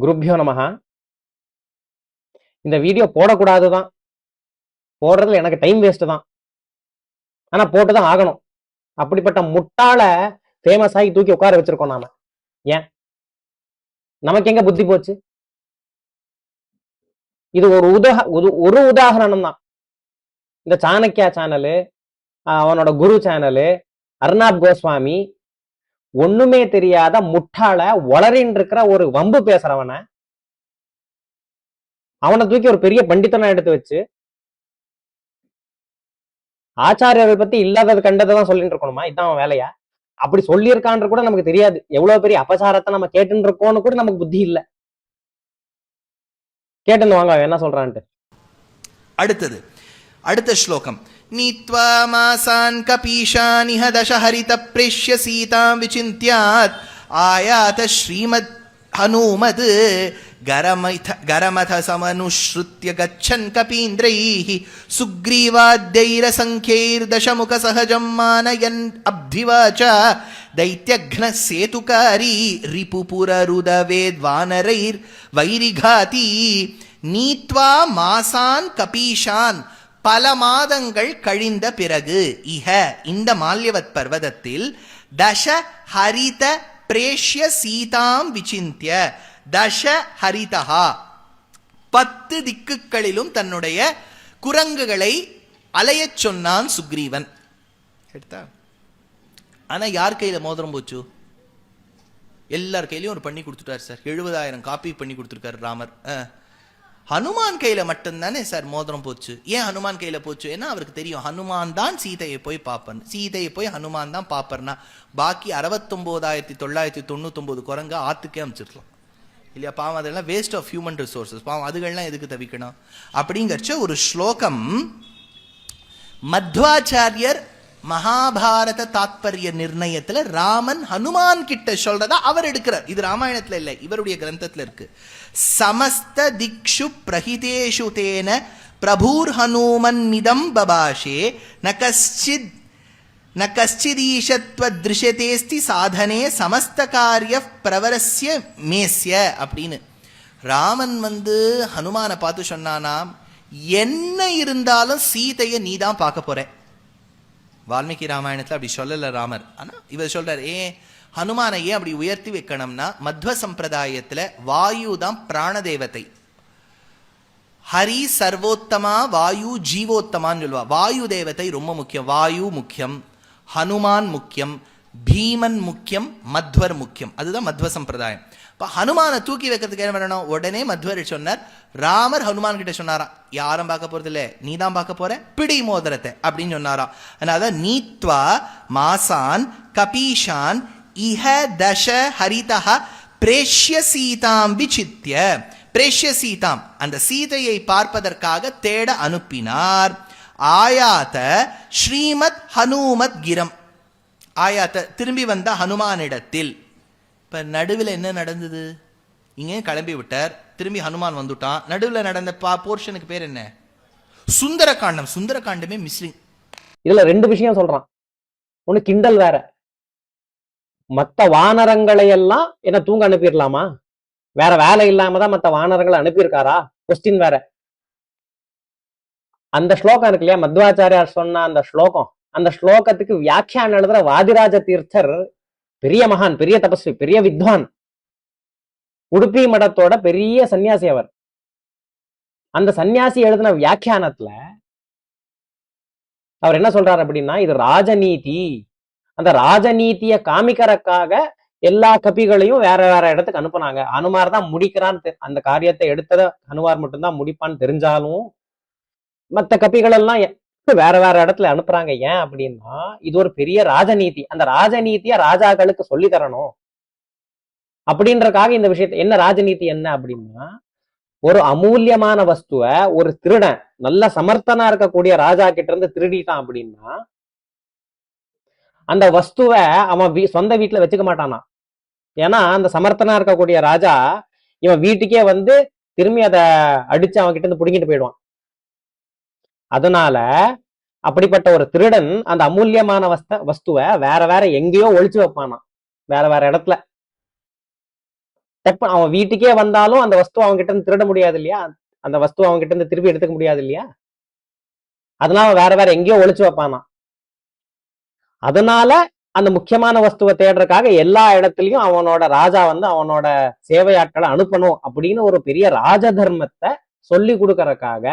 குருப்யோ நமஹா. இந்த வீடியோ போடக்கூடாது தான் போடுறதுல எனக்கு டைம் வேஸ்ட் தான். ஆனா போட்டுதான் ஆகணும். அப்படிப்பட்ட முட்டாள ஃபேமஸ் ஆகி தூக்கி உட்கார வச்சிருக்கோம் நாம. ஏன்? நமக்கு எங்க புத்தி போச்சு? இது ஒரு உதா ஒரு- உதாகரணம் உதாரணம் தான். இந்த சாணக்கியா சேனலு அவனோட குரு சேனலு அர்ணாப் கோஸ்வாமி ஒண்ணுமே தெரியாத முட்டாள வளரின்னு இருக்கிற ஒரு வம்பு பேசுறவன அவனை தூக்கி ஒரு பெரிய பண்டித்தனை எடுத்து வச்சு ஆச்சாரியர்கள் பத்தி இல்லாதது கண்டதான் சொல்லிட்டு இருக்கணுமா? இதான் அவன் வேலையா? அப்படி சொல்லியிருக்கான்னு கூட நமக்கு தெரியாது. எவ்வளவு பெரிய அபசாரத்தை நம்ம கேட்டுன்னு இருக்கோம்னு கூட நமக்கு புத்தி இல்ல. கேட்டுன்னு வாங்க அவன் என்ன சொல்றான்ட்டு. அடுத்தது அடுத்த ஸ்லோகம். नीत्वा मासान् कपीशानिह दशहरितप्रेष्य सीतां विचिन्त्यात् आयात श्रीमद् हनूमद् गरमथ गरमथ समनुश्रुत्य गच्छन् कपीन्द्रैः सुग्रीवाद्यैरसङ्ख्यैर्दशमुखसहजं मानयन् अब्धिवाच दैत्यघ्नः सेतुकारी रिपुपुररुदवेद्वानरैर्वैरिघाती नीत्वा मासान् कपीशान् பல மாதங்கள் கழிந்த பிறகு இஹ இந்த மால்யவத் பர்வதத்தில் தச ஹரித பிரேஷ்ய சீதாம் விசிந்திய தச ஹரிதஹா பத்து திக்குகளிலும் தன்னுடைய குரங்குகளை அலையச் சொன்னான் சுக்ரீவன். எடுத்தா? ஆனா யார் கையில மோதிரம் போச்சு? எல்லார் கையிலயும் ஒரு பண்ணி கொடுத்துட்டார் சார். எழுபதாயிரம் காப்பி பண்ணி கொடுத்துருக்காரு ராமர். ஆ. ஹனுமான் கையில மட்டும்தானே சார் மோதிரம் போச்சு? ஏன் ஹனுமான் கையில போச்சு? ஏன்னா அவருக்கு தெரியும் ஹனுமான் தான் சீதையை போய் பார்ப்பன் சீதையை போய் ஹனுமான் தான் பார்ப்பர்னா பாக்கி அறுபத்தொம்போதாயிரத்தி தொள்ளாயிரத்தி தொண்ணூத்தொம்பது குரங்க ஆத்துக்கே அமைச்சிருக்கலாம் இல்லையா? பாவம் அதெல்லாம் வேஸ்ட் ஆஃப் ஹியூமன் ரிசோர்சஸ் பாவம் அதுகள்லாம் எதுக்கு தவிக்கணும்? அப்படிங்கிறச்ச ஒரு ஸ்லோகம் மத்வாச்சாரியர் மகாபாரத தாத்பரிய நிர்ணயத்துல ராமன் ஹனுமான் கிட்ட சொல்றதா அவர் எடுக்கிறார். இது ராமாயணத்துல இல்ல இவருடைய கிரந்தத்துல இருக்கு. சமஸ்த திக்ஷு பிரகிதேஷு தேன பிரபூர் ஹனுமன்மிதம் பபாஷே ந கஷ்டித் ந கஷ்டிதீஷத்வத்ருஷதேஸ்தி சாதனே சமஸ்த காரிய பிரவரஸ்ய மேஸ்ய அப்படின்னு. ராமன் வந்து ஹனுமானை பார்த்து சொன்னானாம் என்ன இருந்தாலும் சீதையை நீ தான் பார்க்க போற. வால்மீகி ராமாயணத்துல அப்படி சொல்லல ராமர். ஆனா இவர் சொல்றார் ஏன் ஹனுமானை ஏன் அப்படி உயர்த்தி வைக்கணும்னா மத்வ சம்பிரதாயத்துல வாயு தான் பிராணதேவத்தை. ஹரி சர்வோத்தமா வாயு ஜீவோத்தமான்னு சொல்லுவா. வாயு தேவத்தை ரொம்ப முக்கியம். வாயு முக்கியம். ஹனுமான் முக்கியம். பீமன் முக்கியம் மத்வர் முக்கியம். அதுதான் மத்வ சம்பிரதாயம். இப்போ ஹனுமானை தூக்கி வைக்கிறதுக்கு என்ன பண்ணணும் உடனே மத்வர் சொன்னார் ராமர் ஹனுமான் கிட்ட சொன்னாராம் யாரும் பார்க்க போறது இல்லை நீ தான் பார்க்க போற? பிடி மோதிரத்தை அப்படின்னு சொன்னாராம். அதனால நீத்வா மாசான் கபீஷான் இஹ தச ஹரிதா பிரேஷ்ய சீதாம் விசித்திய பிரேஷ்ய சீதாம் அந்த சீதையை பார்ப்பதற்காக தேட அனுப்பினார். ஆயாத ஸ்ரீமத் ஹனுமத் கிரம். ஆயாத்த திரும்பி வந்த ஹனுமானிடத்தில். இப்ப நடுவில் என்ன நடந்தது? இங்கே கிளம்பி விட்டார். திரும்பி ஹனுமான் வந்துட்டான். நடுவில் நடந்த பா போர்ஷனுக்கு பேர் என்ன? சுந்தரகாண்டம். சுந்தரகாண்டமே மிஸ்லிங். இதுல ரெண்டு விஷயம் சொல்றான். ஒண்ணு கிண்டல் வேற. மத்த வானரங்களை எல்லாம் என்ன தூங்க அனுப்பிடலாமா? வேற வேலை இல்லாம தான் மத்த வானரங்களை அனுப்பியிருக்காரா? கொஸ்டின் வேற. அந்த ஸ்லோகம் இருக்கு இல்லையா? மத்வாச்சாரியார் சொன்ன அந்த ஸ்லோகம். அந்த ஸ்லோகத்துக்கு வியாக்கியானம் எழுதுற வாதிராஜ தீர்த்தர் பெரிய மகான் பெரிய தபஸ்வி பெரிய வித்வான். உடுப்பி மடத்தோட பெரிய சன்னியாசி அவர். அந்த சன்னியாசி எழுதின வியாக்கியானத்துல அவர் என்ன சொல்றாரு அப்படின்னா இது ராஜநீதி. அந்த ராஜநீதிய காமிக்கிறதுக்காக எல்லா கபிகளையும் வேற வேற இடத்துக்கு அனுப்புனாங்க. அனுமார் தான் முடிக்கிறான்னு அந்த காரியத்தை எடுத்ததை அனுமார் மட்டும்தான் முடிப்பான்னு தெரிஞ்சாலும் மத்த கபிகள் எல்லாம் வேற வேற இடத்துல அனுப்புறாங்க. ஏன் அப்படின்னா இது ஒரு பெரிய ராஜநீதி. அந்த ராஜநீதிய ராஜாக்களுக்கு சொல்லி தரணும். அப்படின்றக்காக இந்த விஷயத்த என்ன ராஜநீதி என்ன அப்படின்னா ஒரு அமூல்யமான வஸ்துவ ஒரு திருடன் நல்ல சமர்த்தனா இருக்கக்கூடிய ராஜா கிட்ட இருந்து திருடிட்டான் அப்படின்னா அந்த வஸ்துவை அவன் வீ- சொந்த வீட்டுல வச்சுக்க மாட்டானா? ஏன்னா அந்த சமர்த்தனா இருக்கக்கூடிய ராஜா இவன் வீட்டுக்கே வந்து திரும்பி அதை அடிச்சு அவன் கிட்ட இருந்து பிடிங்கிட்டு போயிடுவான். அதனால அப்படிப்பட்ட ஒரு திருடன் அந்த அமூல்யமான வஸ்த வஸ்துவை வேற வேற எங்கேயோ ஒழிச்சு வைப்பானாம். வேற வேற இடத்துல. டப்பு அவன் வீட்டுக்கே வந்தாலும் அந்த வஸ்து அவங்க கிட்ட இருந்து திருட முடியாது இல்லையா? அந்த வஸ்து அவங்க கிட்ட இருந்து திருப்பி எடுத்துக்க முடியாது இல்லையா? அதனால அவன் வேற வேற எங்கேயோ ஒழிச்சு வைப்பானா அதனால அந்த முக்கியமான வஸ்துவை தேடுறதுக்காக எல்லா இடத்துலயும் அவனோட ராஜா வந்து அவனோட சேவையாட்களை அனுப்பணும் அப்படின்னு ஒரு பெரிய ராஜ தர்மத்தை சொல்லி கொடுக்கறதுக்காக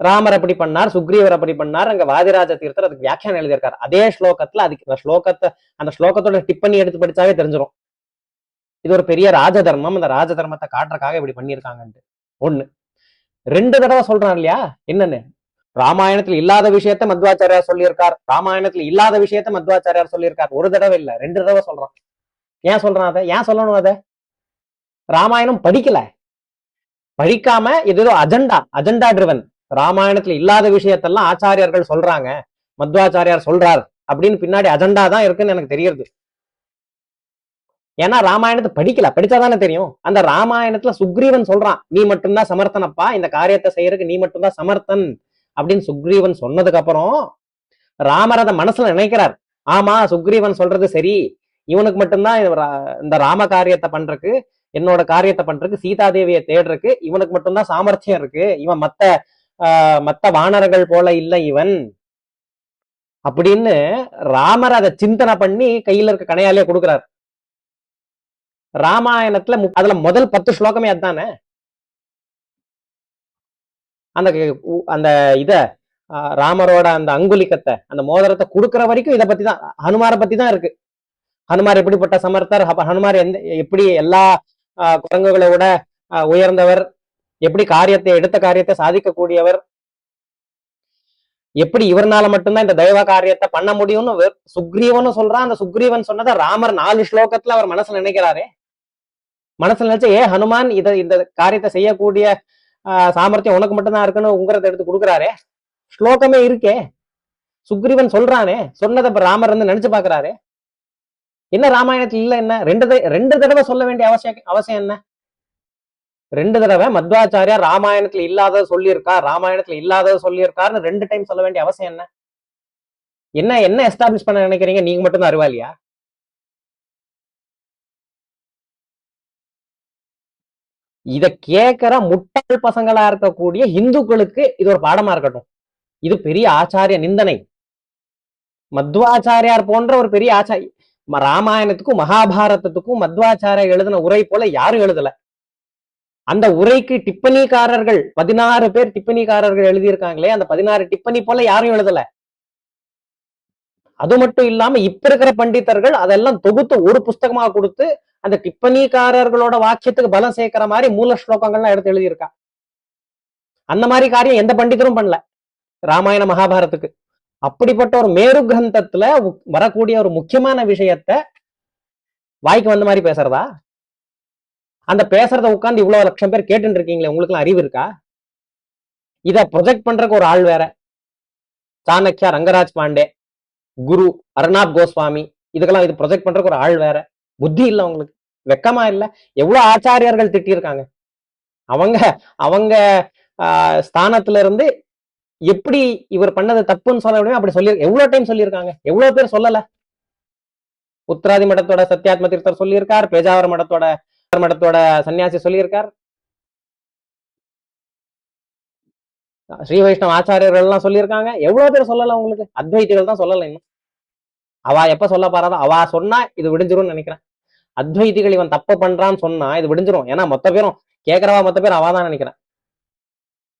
ராமர் அப்படி பண்ணார் சுக்ரீவர் அப்படி பண்ணார் அங்க வாதிராஜ தீர்த்தர் அதுக்கு வியாக்கியானம் எழுதியிருக்காரு. அதே ஸ்லோகத்துல அதுக்கு அந்த ஸ்லோகத்தை அந்த ஸ்லோகத்தோட டிப்பணி எடுத்து படிச்சாவே தெரிஞ்சிரும். இது ஒரு பெரிய ராஜ தர்மம் அந்த ராஜ தர்மத்தை காட்டுறதுக்காக இப்படி பண்ணியிருக்காங்கன்ட்டு. ஒண்ணு. ரெண்டு தடவை சொல்றான் இல்லையா? என்னன்னு? ராமாயணத்துல இல்லாத விஷயத்த மத்வாச்சாரியார் சொல்லியிருக்கார். ராமாயணத்துல இல்லாத விஷயத்த மத்வாச்சாரியார் சொல்லியிருக்கார். ஒரு தடவை இல்ல ரெண்டு தடவை சொல்றான். ஏன் சொல்றான் அதை? ஏன் சொல்லணும் அதை? ராமாயணம் படிக்கல. படிக்காம ஏதோ அஜெண்டா அஜெண்டா ட்ரிவன் ராமாயணத்துல இல்லாத விஷயத்தெல்லாம் ஆச்சாரியார்கள் சொல்றாங்க. மத்வாச்சாரியார் சொல்றார். அப்படின்னு பின்னாடி அஜெண்டா தான் இருக்குன்னு எனக்கு தெரியுது ஏன்னா ராமாயணத்தை படிக்கல. படிச்சாதானே தெரியும். அந்த ராமாயணத்துல சுக்ரீவன் சொல்றான். நீ மட்டும்தான் சமர்த்தனப்பா. இந்த காரியத்தை செய்யறதுக்கு நீ மட்டும்தான் சமர்த்தன். அப்படின்னு சுக்ரீவன் சொன்னதுக்கு அப்புறம் ராமர் அதை மனசுல நினைக்கிறார். ஆமா சுக்ரீவன் சொல்றது சரி. இவனுக்கு மட்டும்தான் இந்த ராம காரியத்தை பண்றதுக்கு என்னோட காரியத்தை பண்றதுக்கு சீதாதேவியை தேடுறதுக்கு இவனுக்கு மட்டும்தான் சாமர்த்தியம் இருக்கு. இவன் மத்த ஆஹ், மத்த வானரர்கள் போல இல்ல இவன். அப்படின்னு ராமர் அதை சிந்தனை பண்ணி கையில இருக்க கனையாலே கொடுக்குறார். ராமாயணத்துல அதுல முதல் பத்து ஸ்லோகமே அதுதானே? அந்த அந்த இத ஆஹ், ராமரோட அந்த அங்குலிக்கத்தை அந்த மோதிரத்தை கொடுக்கிற வரைக்கும் இதை பத்தி தான் ஹனுமாரை பத்தி தான் இருக்கு. ஹனுமார் எப்படிப்பட்ட சமர்த்தர்? அப்ப ஹனுமார் எந்த எப்படி எல்லா ஆஹ், குரங்குகளை விட உயர்ந்தவர் எப்படி காரியத்தை எடுத்த காரியத்தை சாதிக்கக்கூடியவர்? எப்படி இவர்னால மட்டும்தான் இந்த தெய்வ காரியத்தை பண்ண முடியும்னு சுக்ரீவன் சொல்றான். அந்த சுக்ரீவன் சொன்னதை ராமர் நாலு ஸ்லோகத்துல அவர் மனசுல நினைக்கிறாரே. மனசுல நினைச்சு ஏ ஹனுமான் இத இந்த காரியத்தை செய்யக்கூடிய ஆஹ், சாமர்த்தியம் உனக்கு மட்டும்தான் இருக்குன்னு உங்கரத்தை எடுத்து கொடுக்குறாரே. ஸ்லோகமே இருக்கே. சுக்ரீவன் சொல்றானே. சொன்னதை இப்ப ராமர் வந்து நினைச்சு பாக்குறாரு. என்ன ராமாயணத்துல இல்ல என்ன? ரெண்டு த- ரெண்டு தடவை சொல்ல வேண்டிய அவசியம் அவசியம் என்ன? ரெண்டு தடவை மத்வாச்சாரியா ராமாயணத்துல இல்லாதத சொல்லியிருக்கார் ராமாயணத்துல இல்லாதத சொல்லியிருக்காருன்னு ரெண்டு டைம் சொல்ல வேண்டிய அவசியம் என்ன? என்ன என்ன எஸ்டாப்ளிஷ் பண்ண நினைக்கிறீங்க? நீங்க மட்டும் தான் அறிவாளியா? இத கேட்கிற முட்டாள் பசங்களா இருக்கக்கூடிய இந்துக்களுக்கு இது ஒரு பாடமா இருக்கட்டும். இது பெரிய ஆச்சாரிய நிந்தனை. மத்வாச்சாரியார் போன்ற ஒரு பெரிய ஆச்சாரி ராமாயணத்துக்கும் மகாபாரதத்துக்கும் மத்வாச்சாரியா எழுதின உரை போல யாரும் எழுதல. அந்த உரைக்கு டிப்பணிக்காரர்கள் பதினாறு பேர் டிப்பணிக்காரர்கள் எழுதியிருக்காங்களே அந்த பதினாறு டிப்பணி போல யாரும் எழுதல. அது மட்டும் இல்லாம இப்ப இருக்கிற பண்டிதர்கள் அதெல்லாம் தொகுத்து ஒரு புஸ்தகமா கொடுத்து அந்த டிப்பணிக்காரர்களோட வாக்கியத்துக்கு பலம் சேர்க்கிற மாதிரி மூல ஸ்லோகங்கள்லாம் எடுத்து எழுதியிருக்கா. அந்த மாதிரி காரியம் எந்த பண்டிதரும் பண்ணல. ராமாயண மகாபாரத்துக்கு. அப்படிப்பட்ட ஒரு மேரு கிரந்தத்துல வரக்கூடிய ஒரு முக்கியமான விஷயத்த வாய்க்கு வந்த மாதிரி பேசுறதா? அந்த பேசுறத உட்காந்து இவ்வளவு லட்சம் பேர் கேட்டுட்டு இருக்கீங்களே உங்களுக்கு அறிவு இருக்கா? இத ப்ரொஜெக்ட் பண்றதுக்கு ஒரு ஆள் வேற. சாணக்கியா ரங்கராஜ் பாண்டே குரு அருணாப் கோஸ்வாமி இதுக்கெல்லாம் இது ப்ரொஜெக்ட் பண்றதுக்கு ஒரு ஆள் வேற. புத்தி இல்ல உங்களுக்கு வெக்கமா இல்ல. எவ்வளவு ஆச்சாரியர்கள் திட்டியிருக்காங்க. அவங்க அவங்க ஆஹ், ஸ்தானத்துல இருந்து எப்படி இவர் பண்ணது தப்புன்னு சொல்ல முடியும்? அப்படி சொல்லி எவ்வளவு டைம் சொல்லியிருக்காங்க? எவ்வளவு பேர் சொல்லல. உத்தராதி மடத்தோட சத்யாத்ம தீர்த்தர் சொல்லியிருக்கார் பேஜாவர மடத்தோட மடத்தோட சன்னியாசி சொல்லியிருக்கார். ஸ்ரீ வைஷ்ணவ ஆச்சாரியர்கள் எல்லாம் சொல்லியிருக்காங்க. எவ்வளவு பேர் சொல்லல உங்களுக்கு? அத்வைத்திகள் தான் சொல்லல இன்னும். அவா எப்ப சொல்ல பாறாதோ அவா சொன்னா இது விடிஞ்சிரும்னு நினைக்கிறேன். அத்வைதிகள் இவன் தப்பு பண்றான்னு சொன்னா இது விடிஞ்சிரும். ஏன்னா மொத்த பேரும் கேட்கறவா மொத்த பேர் அவா தான் நினைக்கிறேன்.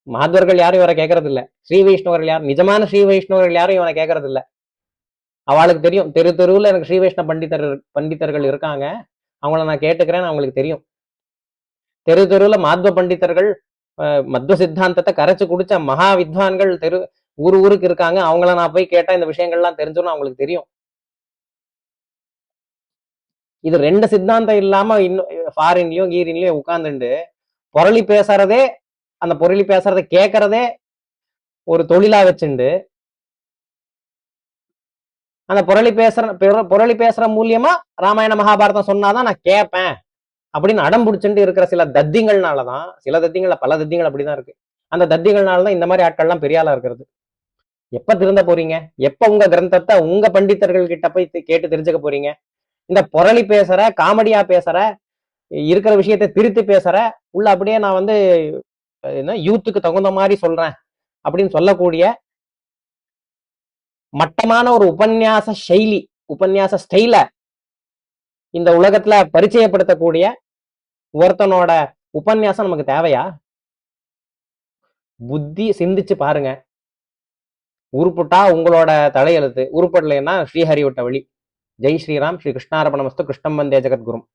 மாதவர்கள் யாரும் இவரை கேட்கறது இல்ல ஸ்ரீ வைஷ்ணவர்கள் யாரும் நிஜமான ஸ்ரீ வைஷ்ணவர்கள் யாரும் இவனை கேட்கறது இல்ல அவளுக்கு தெரியும். தெரு தெருவுல எனக்கு ஸ்ரீ வைஷ்ணவ பண்டிதர் பண்டிதர்கள் இருக்காங்க. அவங்கள நான் கேட்டுக்கிறேன்னு அவங்களுக்கு தெரியும். தெரு தெருவுல மாத்வ பண்டிதர்கள் மத்வ சித்தாந்தத்தை கரைச்சு குடிச்ச மகா வித்வான்கள் தெரு ஊரு ஊருக்கு இருக்காங்க. அவங்கள நான் போய் கேட்டா இந்த விஷயங்கள்லாம் தெரிஞ்சிடும் அவங்களுக்கு தெரியும். இது ரெண்டு சித்தாந்தம் இல்லாம இன்னும் ஃபாரின்லயும் கீரின்லயும் உட்கார்ந்துண்டு பொரளி பேசுறதே அந்த பொருளி பேசுறதை கேட்கறதே ஒரு தொழிலா வச்சுண்டு அந்த புரளி பேசுற பிற- புரளி பேசுற மூலியமா ராமாயண மகாபாரதம் சொன்னாதான் நான் கேட்பேன். அப்படின்னு அடம் பிடிச்சிட்டு இருக்கிற சில தத்திங்கள்னாலதான் சில தத்திங்கள்ல பல தத்திங்கள் அப்படிதான் இருக்கு. அந்த தத்திகள்னாலதான் இந்த மாதிரி ஆட்கள்லாம் பெரிய ஆளா இருக்கிறது. எப்ப திருந்த போறீங்க? எப்ப உங்க கிரந்தத்தை உங்க பண்டிதர்கள் கிட்ட போய் கேட்டு தெரிஞ்சுக்க போறீங்க? இந்த புரளி பேசுற காமெடியா பேசுற இருக்கிற விஷயத்தை திருத்தி பேசுற உள்ள அப்படியே நான் வந்து என்ன யூத்துக்கு தகுந்த மாதிரி சொல்றேன் அப்படின்னு சொல்லக்கூடிய மட்டமான ஒரு உபன்யாச சைலி உபன்யாச ஸ்டைல இந்த உலகத்துல பரிச்சயப்படுத்தக்கூடிய ஒருத்தனோட உபன்யாசம் நமக்கு தேவையா? புத்தி சிந்திச்சு பாருங்க. உருப்புட்டா உங்களோட தலையெழுத்து உருப்படலைன்னா ஸ்ரீஹரி விட்ட வழி. ஜெய் ஸ்ரீராம் ஸ்ரீ கிருஷ்ணாரபணமஸ்து கிருஷ்ணம் வந்தே ஜெகத்குரும்